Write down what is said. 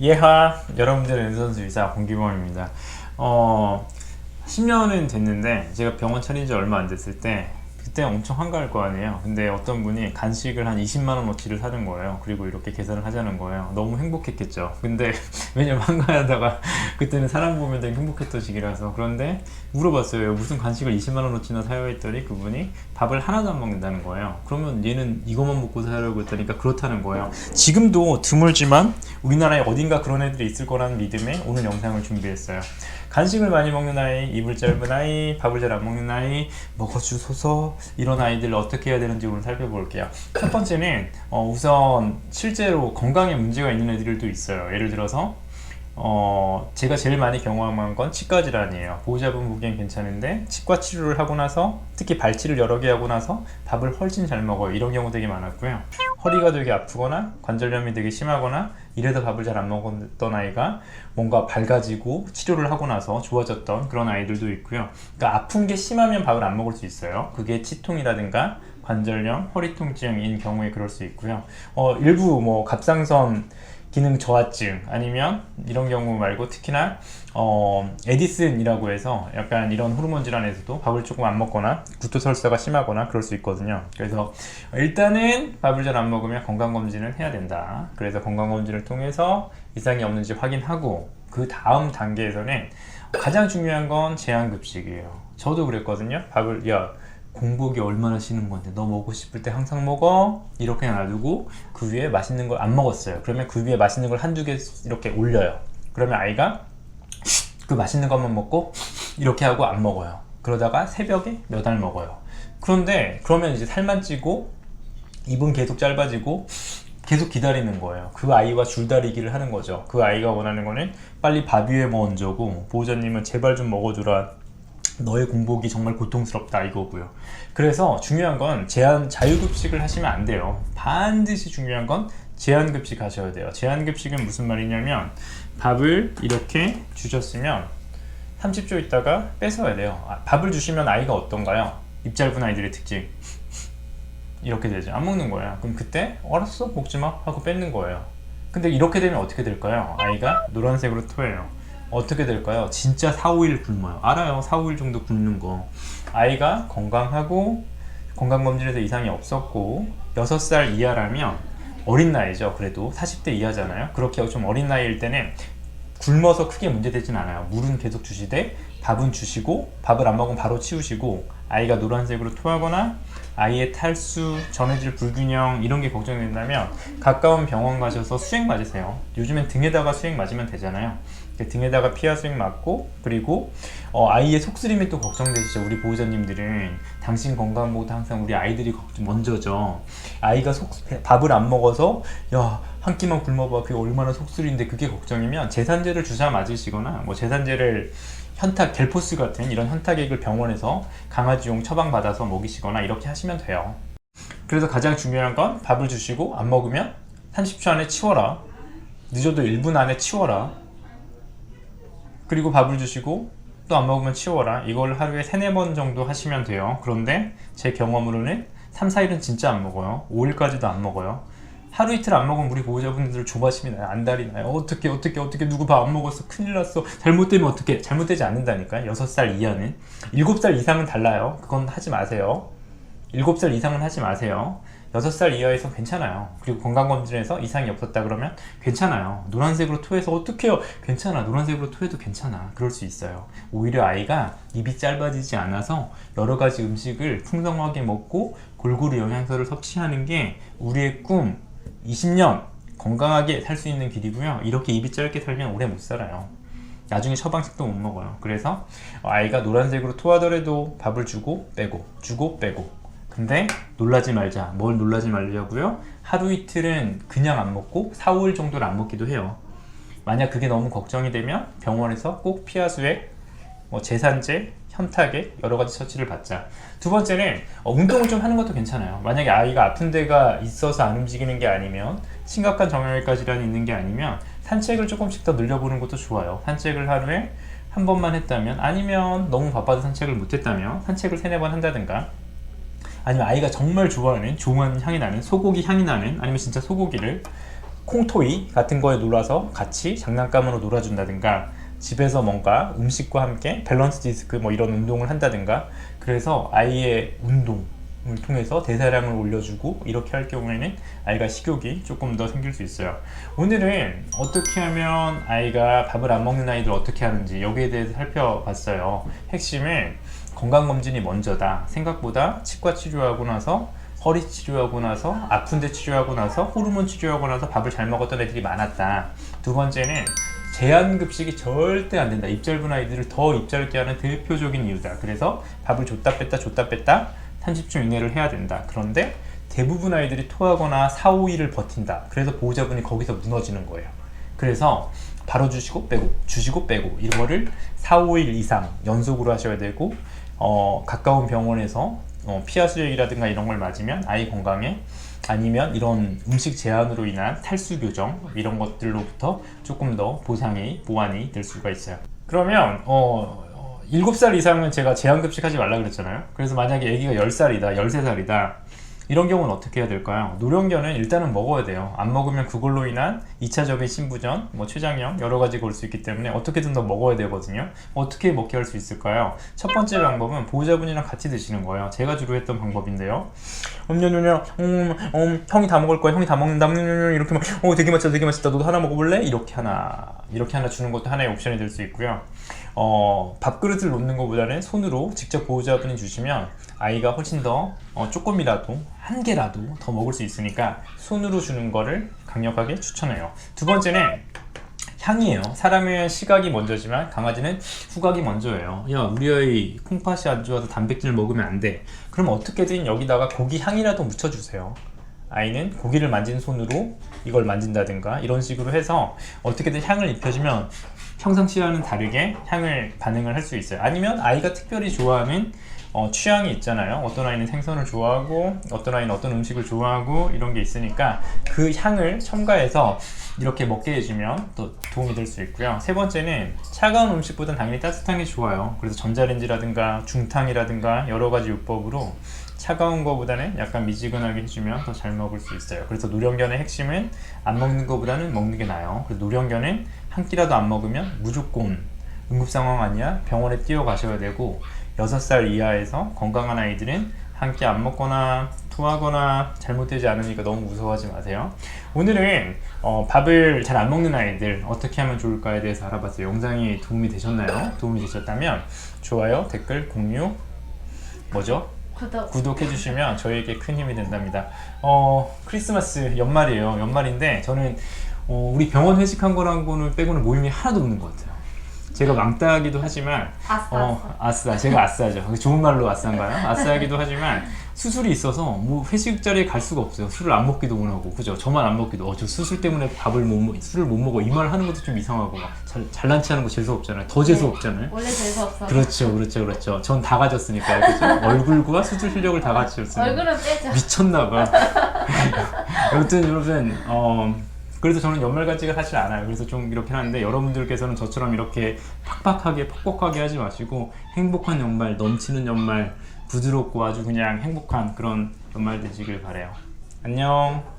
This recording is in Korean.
예하 여러분들의 은선수 의사 공기범입니다. 어 10년은 됐는데 제가 병원 차린 지 얼마 안 됐을 때 그때 엄청 한가할 거 아니에요. 근데 어떤 분이 간식을 한 20만 원어치를 사는 거예요. 그리고 이렇게 계산을 하자는 거예요. 너무 행복했겠죠. 근데 왜냐면 한가하다가 그때는 사람 보면 되게 행복했던 시기라서 그런데 물어봤어요. 무슨 간식을 20만 원어치나 사요 했더니 그분이 밥을 하나도 안 먹는다는 거예요. 그러면 얘는 이것만 먹고 살려고 했다니까 그렇다는 거예요. 지금도 드물지만 우리나라에 어딘가 그런 애들이 있을 거라는 믿음에 오늘 영상을 준비했어요. 간식을 많이 먹는 아이, 입을 짧은 아이, 밥을 잘 안 먹는 아이, 먹어주소서 이런 아이들 어떻게 해야 되는지 오늘 살펴볼게요. 첫 번째는 어, 우선 실제로 건강에 문제가 있는 애들도 있어요. 예를 들어서 어, 제가 제일 많이 경험한 건 치과 질환이에요. 보호자분 보기엔 괜찮은데 치과 치료를 하고 나서 특히 발치를 여러 개 하고 나서 밥을 훨씬 잘 먹어요. 이런 경우 되게 많았고요. 허리가 되게 아프거나 관절염이 되게 심하거나 이래서 밥을 잘 안 먹었던 아이가 뭔가 밝아지고 치료를 하고 나서 좋아졌던 그런 아이들도 있고요. 그러니까 아픈 게 심하면 밥을 안 먹을 수 있어요. 그게 치통이라든가 관절염, 허리 통증인 경우에 그럴 수 있고요. 어, 일부 뭐 갑상선 기능 저하증 아니면 이런 경우 말고 특히나 어, 에디슨이라고 해서 약간 이런 호르몬 질환에서도 밥을 조금 안 먹거나 구토 설사가 심하거나 그럴 수 있거든요. 그래서 일단은 밥을 잘 안 먹으면 건강 검진을 해야 된다. 그래서 건강 검진을 통해서 이상이 없는지 확인하고 그 다음 단계에서는 가장 중요한 건 제한 급식이에요. 저도 그랬거든요. 밥을 야 공복이 얼마나 쉬는 건데 너 먹고 싶을 때 항상 먹어 이렇게 놔두고 그 위에 맛있는 걸 안 먹었어요 그러면 그 위에 맛있는 걸 한두 개 이렇게 올려요 그러면 아이가 그 맛있는 것만 먹고 이렇게 하고 안 먹어요 그러다가 새벽에 몇 알 먹어요 그런데 그러면 이제 살만 찌고 입은 계속 짧아지고 계속 기다리는 거예요. 그 아이와 줄다리기를 하는 거죠. 그 아이가 원하는 거는 빨리 밥 위에 뭐 얹어고 보호자님은 제발 좀 먹어주라. 너의 공복이 정말 고통스럽다 이거고요. 그래서 중요한 건 제한 자유급식을 하시면 안 돼요. 반드시 중요한 건 제한급식 하셔야 돼요. 제한급식은 무슨 말이냐면 밥을 이렇게 주셨으면 30초 있다가 뺏어야 돼요. 아, 밥을 주시면 아이가 어떤가요? 입 짧은 아이들의 특징. 이렇게 되죠. 안 먹는 거야. 그럼 그때 알았어 먹지 마 하고 뺏는 거예요. 근데 이렇게 되면 어떻게 될까요? 아이가 노란색으로 토해요. 어떻게 될까요? 진짜 4, 5일 굶어요. 알아요. 4, 5일 정도 굶는 거. 아이가 건강하고 건강검진에서 이상이 없었고 6살 이하라면 어린 나이죠. 그래도 40대 이하잖아요. 그렇게 좀 어린 나이일 때는 굶어서 크게 문제되진 않아요. 물은 계속 주시되 밥은 주시고 밥을 안 먹으면 바로 치우시고 아이가 노란색으로 토하거나 아이의 탈수, 전해질 불균형 이런 게 걱정된다면 가까운 병원 가셔서 수액 맞으세요. 요즘엔 등에다가 수액 맞으면 되잖아요. 등에다가 피하 수액 맞고 그리고 어, 아이의 속쓰림이 또 걱정되시죠. 우리 보호자님들은 당신 건강 보고 항상 우리 아이들이 먼저죠. 아이가 속 밥을 안 먹어서 야 한 끼만 굶어봐 그게 얼마나 속쓰리인데 그게 걱정이면 제산제를 주사 맞으시거나 뭐 제산제를 현탁 델포스 같은 이런 현탁액을 병원에서 강아지용 처방 받아서 먹이시거나 이렇게 하시면 돼요. 그래서 가장 중요한 건 밥을 주시고 안 먹으면 30초 안에 치워라. 늦어도 1분 안에 치워라. 그리고 밥을 주시고 또 안 먹으면 치워라. 이걸 하루에 3, 4번 정도 하시면 돼요. 그런데 제 경험으로는 3, 4일은 진짜 안 먹어요. 5일까지도 안 먹어요. 하루 이틀 안 먹으면 우리 보호자분들 조바심이 나요. 안달이 나요. 어떻게 어떻게 어떻게 누구 밥 안 먹었어. 큰일 났어. 잘못되면 어떻게 잘못되지 않는다니까. 6살 이하는. 7살 이상은 달라요. 그건 하지 마세요. 7살 이상은 하지 마세요. 6살 이하에서 괜찮아요. 그리고 건강검진에서 이상이 없었다 그러면 괜찮아요. 노란색으로 토해서 어떡해요? 괜찮아. 노란색으로 토해도 괜찮아. 그럴 수 있어요. 오히려 아이가 입이 짧아지지 않아서 여러 가지 음식을 풍성하게 먹고 골고루 영양소를 섭취하는 게 우리의 꿈 20년 건강하게 살 수 있는 길이고요. 이렇게 입이 짧게 살면 오래 못 살아요. 나중에 처방식도 못 먹어요. 그래서 아이가 노란색으로 토하더라도 밥을 주고 빼고 주고 빼고 근데 놀라지 말자. 뭘 놀라지 말자고요? 하루 이틀은 그냥 안 먹고 4, 5일 정도를 안 먹기도 해요. 만약 그게 너무 걱정이 되면 병원에서 꼭 피하수액, 뭐 제산제, 현탁액 여러 가지 처치를 받자. 두 번째는 어, 운동을 좀 하는 것도 괜찮아요. 만약에 아이가 아픈 데가 있어서 안 움직이는 게 아니면 심각한 정형외과 질환이 있는 게 아니면 산책을 조금씩 더 늘려보는 것도 좋아요. 산책을 하루에 한 번만 했다면 아니면 너무 바빠서 산책을 못 했다면 산책을 세네 번 한다든가 아니면 아이가 정말 좋아하는 좋은 향이 나는 소고기 향이 나는 아니면 진짜 소고기를 콩토이 같은 거에 놀아서 같이 장난감으로 놀아준다든가 집에서 뭔가 음식과 함께 밸런스 디스크 뭐 이런 운동을 한다든가 그래서 아이의 운동을 통해서 대사량을 올려주고 이렇게 할 경우에는 아이가 식욕이 조금 더 생길 수 있어요. 오늘은 어떻게 하면 아이가 밥을 안 먹는 아이들 어떻게 하는지 여기에 대해서 살펴봤어요. 핵심은 건강검진이 먼저다. 생각보다 치과 치료하고 나서 허리 치료하고 나서 아픈데 치료하고 나서 호르몬 치료하고 나서 밥을 잘 먹었던 애들이 많았다. 두 번째는 제한 급식이 절대 안 된다. 입짧은 아이들을 더 입짧게 하는 대표적인 이유다. 그래서 밥을 줬다 뺐다 줬다 뺐다 30초 이내를 해야 된다. 그런데 대부분 아이들이 토하거나 4, 5일을 버틴다. 그래서 보호자분이 거기서 무너지는 거예요. 그래서 바로 주시고 빼고 주시고 빼고 이거를 4, 5일 이상 연속으로 하셔야 되고 어, 가까운 병원에서 어, 피하 수액이라든가 이런 걸 맞으면 아이 건강에 아니면 이런 음식 제한으로 인한 탈수 교정 이런 것들로부터 조금 더 보상이 보완이 될 수가 있어요. 그러면 어, 어, 7살 이상은 제가 제한급식 하지 말라 그랬잖아요. 그래서 만약에 아기가 10살이다, 13살이다 이런 경우는 어떻게 해야 될까요? 노령견은 일단은 먹어야 돼요. 안 먹으면 그걸로 인한 2차적인 신부전, 뭐 췌장염 여러 가지가 올 수 있기 때문에 어떻게든 더 먹어야 되거든요. 어떻게 먹게 할 수 있을까요? 첫 번째 방법은 보호자분이랑 같이 드시는 거예요. 제가 주로 했던 방법인데요. 음냐냐냐, 음, 음, 형이 다 먹을 거야, 형이 다 먹는다, 음, 이렇게 막, 어, 되게 맛있다, 되게 맛있다, 너도 하나 먹어볼래? 이렇게 하나, 이렇게 하나 주는 것도 하나의 옵션이 될 수 있고요. 어, 밥그릇을 놓는 것보다는 손으로 직접 보호자분이 주시면 아이가 훨씬 더 어, 조금이라도 한 개라도 더 먹을 수 있으니까 손으로 주는 거를 강력하게 추천해요. 두 번째는 향이에요. 사람은 시각이 먼저지만 강아지는 후각이 먼저예요. 야, 우리 아이 콩팥이 안 좋아서 단백질 먹으면 안 돼. 그럼 어떻게든 여기다가 고기 향이라도 묻혀주세요. 아이는 고기를 만진 손으로 이걸 만진다든가 이런 식으로 해서 어떻게든 향을 입혀주면 평상시와는 다르게 향을 반응을 할 수 있어요. 아니면 아이가 특별히 좋아하는 어, 취향이 있잖아요. 어떤 아이는 생선을 좋아하고 어떤 아이는 어떤 음식을 좋아하고 이런 게 있으니까 그 향을 첨가해서 이렇게 먹게 해주면 또 도움이 될 수 있고요. 세 번째는 차가운 음식보다는 당연히 따뜻한 게 좋아요. 그래서 전자레인지라든가 중탕이라든가 여러 가지 요법으로 차가운 거보다는 약간 미지근하게 해주면 더 잘 먹을 수 있어요. 그래서 노령견의 핵심은 안 먹는 거보다는 먹는 게 나아요. 그래서 노령견은 한 끼라도 안 먹으면 무조건 응급 상황 아니야 병원에 뛰어가셔야 되고 6살 이하에서 건강한 아이들은 한 끼 안 먹거나 토하거나 잘못되지 않으니까 너무 무서워하지 마세요. 오늘은 어, 밥을 잘 안 먹는 아이들 어떻게 하면 좋을까에 대해서 알아봤어요. 영상이 도움이 되셨나요? 도움이 되셨다면 좋아요, 댓글, 공유 뭐죠? 구독. 구독해 주시면 저희에게 큰 힘이 된답니다. 어, 크리스마스 연말이에요. 연말인데 저는 어, 우리 병원 회식한 거랑 거는 빼고는 모임이 하나도 없는 것 같아요. 제가 왕따기도 하지만 아싸. 어, 아싸. 제가 아싸죠. 좋은 말로 아싸인가요? 아싸이기도 하지만 수술이 있어서 뭐 회식 자리에 갈 수가 없어요. 술을 안 먹기도 원하고 그죠? 저만 안 먹기도. 어, 저 수술 때문에 밥을 못 먹, 술을 못 먹어. 이 말 하는 것도 좀 이상하고 막 잘, 잘난 체하는 거 재수 없잖아요. 더 재수 없잖아요. 원래 재수 없어. 그렇죠, 그렇죠, 그렇죠. 전 다 가졌으니까 그죠? 얼굴과 수술 실력을 다 가졌으니까 얼굴은 빼자. 미쳤나봐. 아무튼 여러분, 어, 그래서 저는 연말 같지가 사실 않아요. 그래서 좀 이렇게 하는데 여러분들께서는 저처럼 이렇게 팍팍하게 퍽퍽하게 하지 마시고 행복한 연말, 넘치는 연말, 부드럽고 아주 그냥 행복한 그런 연말 되시길 바래요. 안녕.